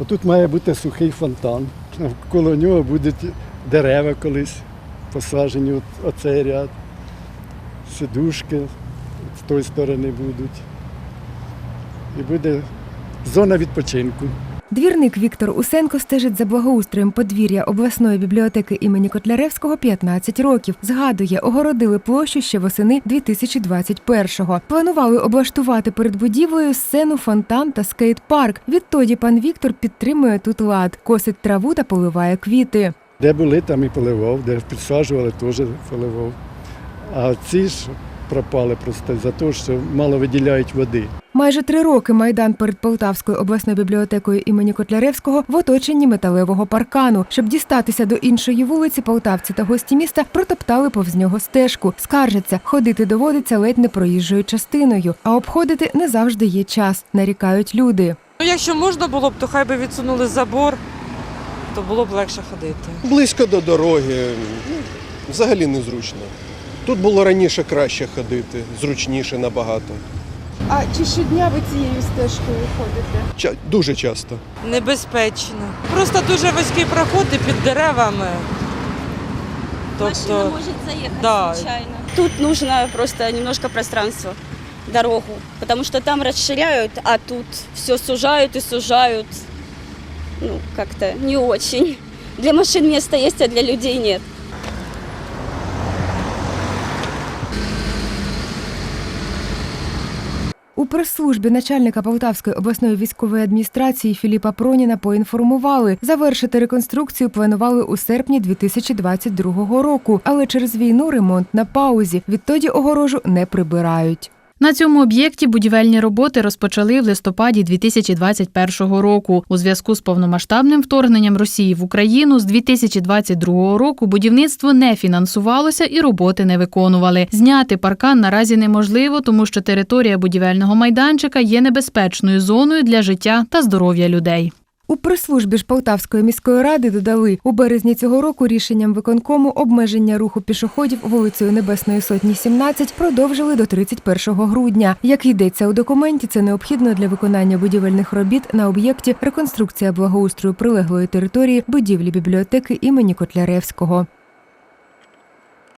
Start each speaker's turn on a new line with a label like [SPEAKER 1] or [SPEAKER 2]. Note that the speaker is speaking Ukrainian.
[SPEAKER 1] Отут має бути сухий фонтан. Коло нього будуть дерева колись посаджені, от, оцей ряд. Сидушки з тої сторони будуть. І буде зона відпочинку.
[SPEAKER 2] Двірник Віктор Усенко стежить за благоустроєм подвір'я обласної бібліотеки імені Котляревського 15 років. Згадує, огородили площу ще восени 2021-го. Планували облаштувати перед будівлею сцену, фонтан та скейт-парк. Відтоді пан Віктор підтримує тут лад, косить траву та поливає квіти.
[SPEAKER 1] Де були, там і поливав, де підсаджували, теж поливав. А ці ж пропали просто за те, що мало виділяють води.
[SPEAKER 2] Майже три роки майдан перед Полтавською обласною бібліотекою імені Котляревського в оточенні металевого паркану. Щоб дістатися до іншої вулиці, полтавці та гості міста протоптали повз нього стежку. Скаржаться, ходити доводиться ледь не проїжджою частиною, а обходити не завжди є час. Нарікають люди.
[SPEAKER 3] Ну, якщо можна було б, то хай би відсунули забор, то було б легше ходити.
[SPEAKER 4] Близько до дороги, ну, взагалі незручно. Тут було раніше краще ходити, зручніше набагато.
[SPEAKER 5] А чи щодня ви цією стежкою ходите?
[SPEAKER 4] Ча- дуже часто.
[SPEAKER 3] Небезпечно. Просто дуже вузький проход і під деревами.
[SPEAKER 6] Машина
[SPEAKER 3] Тобто,
[SPEAKER 6] может заехать
[SPEAKER 3] да.
[SPEAKER 6] случайно. Тут нужно просто немножко пространства, дорогу, потому что там расширяют, а тут все сужают и сужают. Ну, как-то не очень. Для машин место есть, а для людей нет.
[SPEAKER 2] У прес-службі начальника Полтавської обласної військової адміністрації Філіпа Проніна поінформували, завершити реконструкцію планували у серпні 2022 року, але через війну ремонт на паузі. Відтоді огорожу не прибирають.
[SPEAKER 7] На цьому об'єкті будівельні роботи розпочали в листопаді 2021 року. У зв'язку з повномасштабним вторгненням Росії в Україну з 2022 року будівництво не фінансувалося і роботи не виконували. Зняти паркан наразі неможливо, тому що територія будівельного майданчика є небезпечною зоною для життя та здоров'я людей.
[SPEAKER 2] У прес-службі ж Полтавської міської ради додали у березні цього року рішенням виконкому обмеження руху пішоходів вулицею Небесної Сотні 17 продовжили до 31 грудня. Як йдеться у документі, це необхідно для виконання будівельних робіт на об'єкті реконструкція благоустрою прилеглої території будівлі бібліотеки імені Котляревського.